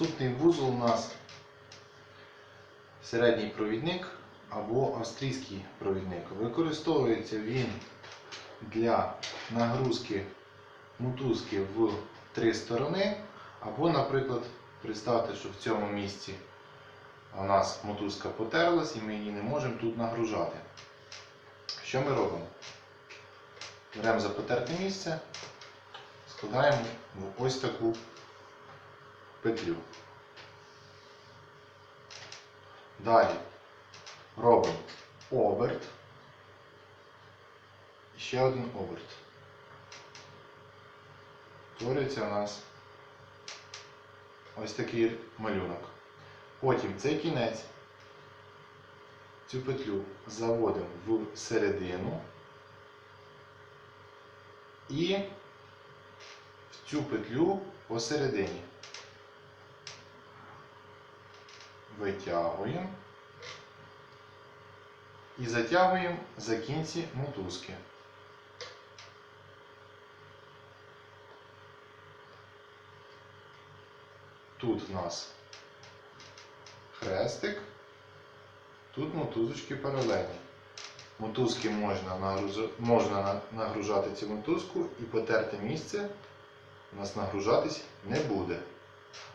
Наступний вузол у нас середній провідник або австрійський провідник. Використовується він для нагрузки мотузки в три сторони. Або, наприклад, представте, що в цьому місці у нас мотузка потерлась і ми її не можемо тут нагружати. Що ми робимо? Беремо за потерте місце, складаємо в ось таку петлю. Далі робимо оберт. І ще один оберт. Творюється у нас ось такий малюнок. Потім цей кінець, цю петлю заводимо в середину і в цю петлю посередині. Витягуємо і затягуємо за кінці мотузки. Тут в нас хрестик, тут мотузочки паралельні. Мотузки можна, можна нагружати цю мотузку і потерте місце у нас нагружатись не буде.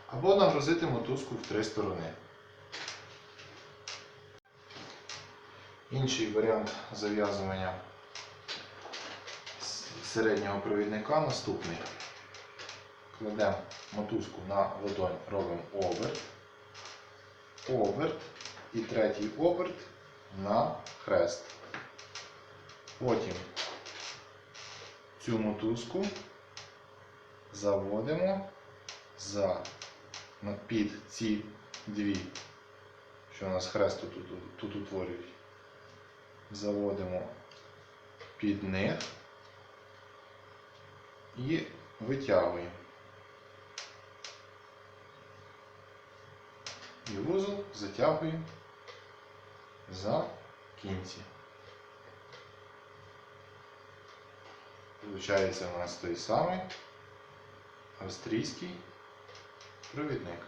Або нагрузити мотузку в три сторони. Інший варіант зав'язування середнього провідника наступний. Кладемо мотузку на ладонь, робимо оберт, оберт і третій оберт на хрест. Потім цю мотузку заводимо за під ці дві, що у нас хрест тут, тут, тут утворюють. Заводимо під них і витягуємо. І вузол затягуємо за кінці. Получається у нас той самий австрійський провідник.